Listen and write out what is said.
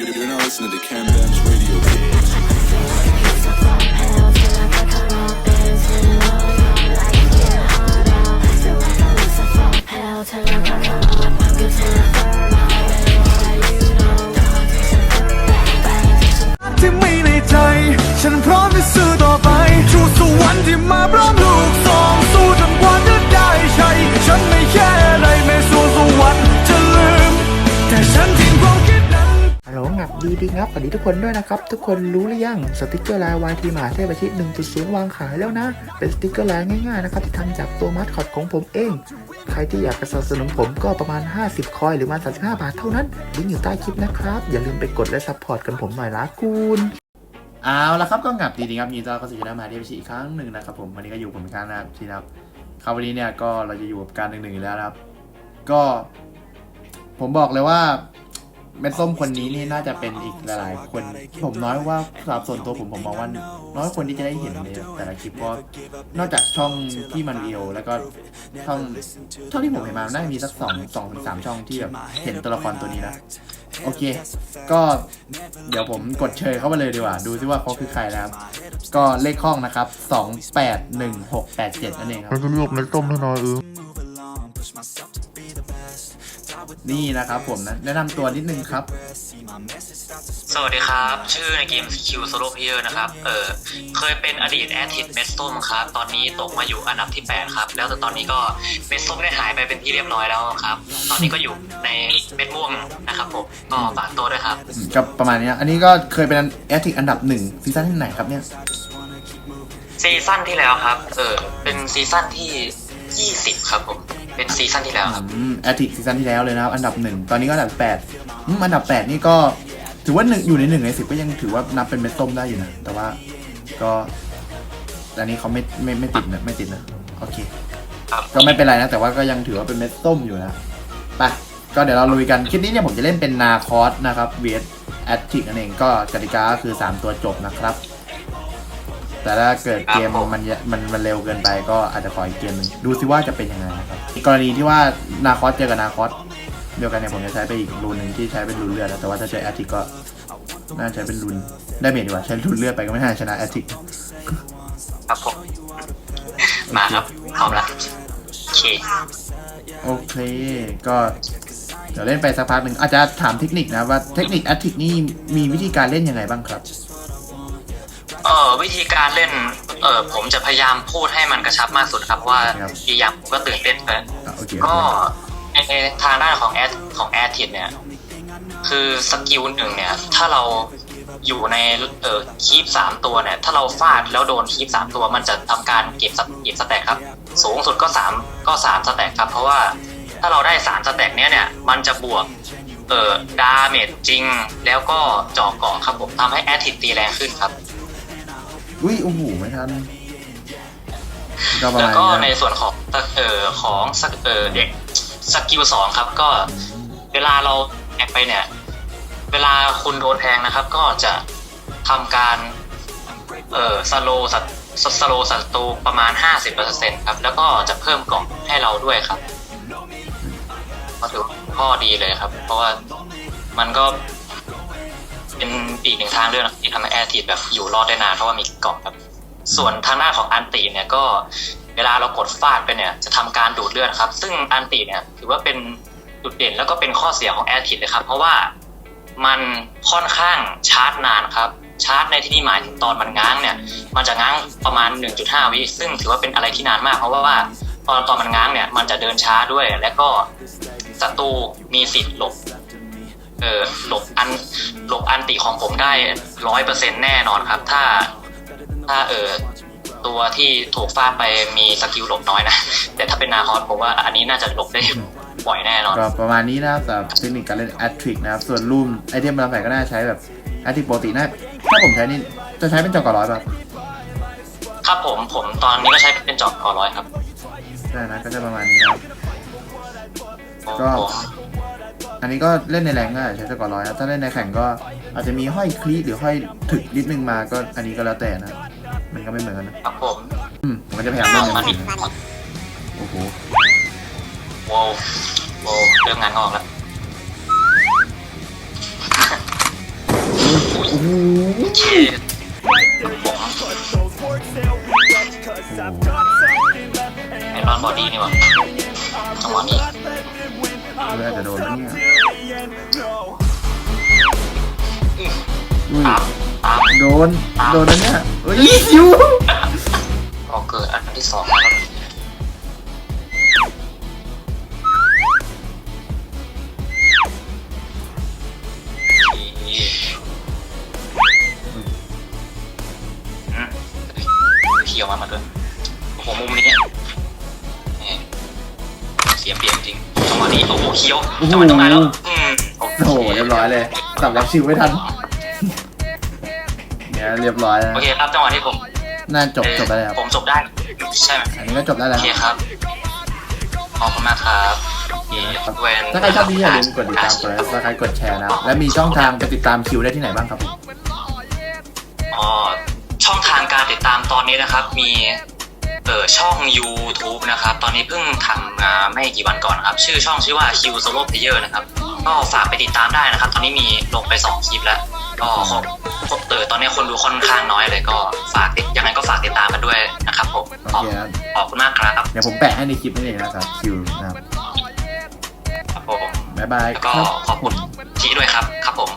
You're not listening to Cam Bam's radio, ดีดีงับสวัสดีทุกคนด้วยนะครับ ทุกคนรู้หรือยังสติกเกอร์ลายวายทีมหาเทพอาทิตย์1.0 วางขายแล้วนะ เป็นสติกเกอร์ลายง่ายๆนะครับที่ทำจากตัวมัดคอดของผมเอง ใครที่อยากจะสนับสนุนผมก็ประมาณ 50 คอยหรือมา35 บาทเท่านั้นลิงก์อยู่ใต้คลิปนะครับ อย่าลืมไปกดและซัพพอร์ตกันผมหน่อยละคุณเอาละครับก็งับดีๆครับยินดีต้อนรับเข้าสู่ช่องมาเดียพิชิอีกครั้งหนึ่งนะครับผมวันนี้ก็อยู่ผมเป็นการนะครับที่นะครับครับวันนี้เนี่ยก็เราจะอยู่กับการหนึ่งหนึ่งอีกแล้วนะครับ ก็ผมบอกเลยว่า เม็ดส้มคนนี้นี่น่าจะเป็นอีกหลายๆคนผมน้อยว่าสำหรับส่วนตัวผมผมมองว่าน้อยคนที่จะได้เห็นในแต่ละคลิปเพราะนอกจากช่องที่มันเดียวแล้วก็ช่องเท่าที่ผมเห็นมาน่าจะมีสักสองสองถึงสามช่องที่แบบเห็นตัวละครตัวนี้นะโอเค ก็เดี๋ยวผมกดเชยเข้ามาเลยดีกว่า ดูซิว่าเขาคือใครนะครับ ก็เลขห้องนะครับ 2 8 1 6 8 7นั่นเองครับมันจะเลือกเม็ดต้มให้น้อยเออ นี่นะครับผมนะแนะนำตัวนิดนึงครับ สวัสดีครับ ชื่อในเกม Q Solo Player นะครับ เออเคยเป็นอดีตแอดทิดเมสต้มครับ ตอนนี้ตกมาอยู่อันดับที่ 8 ครับ แล้วแต่ตอนนี้ก็เมสส้มได้หายไปเป็นที่เรียบร้อยแล้วครับ ตอนนี้ก็อยู่ในเม็ดม่วงนะครับผมก็ฝากตัวด้วยครับ ก็ประมาณนี้นะอันนี้ก็เคยเป็นแอตติกอันดับหนึ่งซีซั่นที่ไหนครับเนี่ย ซีซั่นที่แล้วครับ เออเป็นซีซั่นที่ 20 ครับผม เป็นซีซั่นที่แล้วครับ อืมแอตติกซีซั่นที่แล้วเลยนะครับ อันดับหนึ่งตอนนี้ก็อันดับแปดอืมอันดับแปดนี่ก็ถือว่าหนึ่งอยู่ในหนึ่งในสิบก็ยังถือว่านับเป็นเม็ดส้มได้อยู่นะ แต่ว่าก็อันนี้เขาไม่ไม่ไม่ติดนะไม่ติดนะโอเค ครับ ก็ไม่เป็นไรนะแต่ว่าก็ยังถือว่าเป็นเม็ดส้มอยู่นะไปก็เดี๋ยวเราลุยกันคลิปนี้เนี่ยผมจะเล่นเป็นนาคอสนะครับเวสแอตติกนั่นเองก็กติกาก็คือ 3 ตัวจบนะครับ แต่ถ้าเกิดเกมมันมันมันเร็วเกินไปก็อาจจะขออีกเกมหนึ่งดูซิว่าจะเป็นยังไงนะครับกรณีที่ว่านาคอสเจอกับนาคอสเดียวกันเนี่ยผมจะใช้ไปอีกรูนหนึ่งที่ใช้เป็นรูนเลือดแต่ว่าถ้าเจอแอติกก็น่าใช้เป็นรูนได้เมจดีกว่าใช้รูนเลือดไปก็ไม่น่าชนะแอติกครับผมมาครับพร้อมแล้วโอเคโอเคก็เดี๋ยวเล่นไปสักพักหนึ่งอาจจะถามเทคนิคนะว่าเทคนิคแอติกนี่มีวิธีการเล่นยังไงบ้างครับ เออวิธีการเล่นเออผมจะพยายามพูดให้มันกระชับมากสุดครับเพราะว่าครับ อีกอย่างผมก็ตื่นเต้นไปอะโอเคก็ในทางด้านของแอดของแอดทิดเนี่ย คือสกิลหนึ่งเนี่ย ถ้าเราอยู่ในเอ่อคีปสามตัวเนี่ย ถ้าเราฟาดแล้วโดนคีปสามตัว มันจะทำการเก็บสเก็บสแต็กครับ สูงสุดก็สามก็สามสแต็กครับ เพราะว่าถ้าเราได้สามสแต็กเนี้ยเนี่ย มันจะบวกเอ่อดาเมจจริง แล้วก็เจาะเกาะครับผมทำให้แอดทิดตีแรงขึ้นครับ อุ้ยโอ้โหไม่ทันแล้วก็ในส่วนของเอ่อของสกเอ่อเด็กสกิลสองครับ ก็เวลาเราแอกไปเนี่ย เวลาคุณโดนแทงนะครับ ก็จะทำการเอ่อสโลสัตสโลศัตรูประมาณ 50%ครับ แล้วก็จะเพิ่มกล่องให้เราด้วยครับก็ถือว่าข้อดีเลยครับ เพราะว่ามันก็ เป็นอีกหนึ่งทางเลือกนะที่ทำให้แอร์ทีแบบอยู่รอดได้นานเพราะว่ามีกล่องครับส่วนทางหน้าของอันติเนี่ยก็เวลาเรากดฟาดไปเนี่ยจะทำการดูดเลือดครับ ซึ่งอันติเนี่ยถือว่าเป็นจุดเด่นแล้วก็เป็นข้อเสียของแอร์ทิดเลยครับ เพราะว่ามันค่อนข้างชาร์จนานครับ ชาร์จในที่นี้หมายถึงตอนมันง้างเนี่ยมันจะง้างประมาณ 1.5 วิซึ่งถือว่าเป็นอะไรที่นานมากเพราะว่าตอนตอนมันง้างเนี่ยมันจะเดินช้าด้วย และก็ศัตรูมีสิทธิ์หลบ เออหลบอันหลบอันติของผมได้ร้อยเปอร์เซ็นแน่นอนครับ ถ้าถ้าเออตัวที่ถูกฟาดไปมีสกิลหลบน้อยนะ แต่ถ้าเป็นนาคอสผมว่าอันนี้น่าจะหลบได้บ่อยแน่นอนก็ประมาณนี้นะครับสำหรับเทคนิคการเล่นแอตทริกนะครับ ส่วนรูมไอเทมบางแผนก็น่าใช้แบบแอตทริกปกตินะถ้าผมใช้นี่จะใช้เป็นจอกร้อยป่ะครับผมผมตอนนี้ก็ใช้เป็นจอบคอร้อยครับใช่นะก็จะประมาณนี้นะครับก็ผม อันนี้ก็เล่นในแรงก็ใช้จอกร้อยนะถ้าเล่นในแข่งก็อาจจะมีห้อยคลีหรือห้อยถึกนิดนึงมาก็อันนี้ก็แล้วแต่นะ มันก็ไม่เหมือนกันนะครับผมอืมผมก็จะพยายามเล่นในนี้โอ้โหโว้วโว้วเริ่มงานงอกแล้วอ้โหโอเคผมไอรอนบอดี้นี่หว่าจังหวะนี้ เลือดจะโดนแล้วเนี่ยอุ้ยโดน โดนแล้วเนี่ยเฮ้ยซิวก็เกิดอันที่สองแล้วเขียวมามาด้วยโอ้โหมุมนี้เสียเปรียบ วะนี้โอ้โหเขียวจังหวะตรงไหนแล้วอืมโอโอ้โหเรียบร้อยเลยสำรับชิวไม่ทันเนี่ยเรียบร้อยแล้วโอเคครับจังหวะที่ผมน่าจบจบไปแล้วผมจบได้ใช่ไหมอันนี้ก็จบได้โอแล้วเคครับขอบคุณมากครับเวนถ้าใครชอบนี้อย่าลืมกดติดตามกดไลค์กดใครกดแชร์นะครับและมีช่องทางไปติดตามคิวได้ที่ไหนบ้างครับผมอ๋อช่องทางการติดตามตอนนี้นะครับ มี เออช่อง YouTube นะครับ ตอนนี้เพิ่งทำมาไม่กี่วันก่อนนะครับ ชื่อช่องชื่อว่า Q Solo Player นะครับ ก็ฝากไปติดตามได้นะครับ ตอนนี้มีลงไป 2 คลิปแล้ว ก็ครบครบเออตอนนี้คนดูค่อนข้างน้อยเลยก็ฝากติดยังไงก็ฝากติดตามกันด้วยนะครับผมโอขอบเคครับขอบคุณมากครับเดี๋ยวผมแปะให้ในคลิปนี่เองนะครับคิวนะครับครับผม บ๊ายบายแล้วคก็รับ ขอบคุณที่ด้วยครับครับผม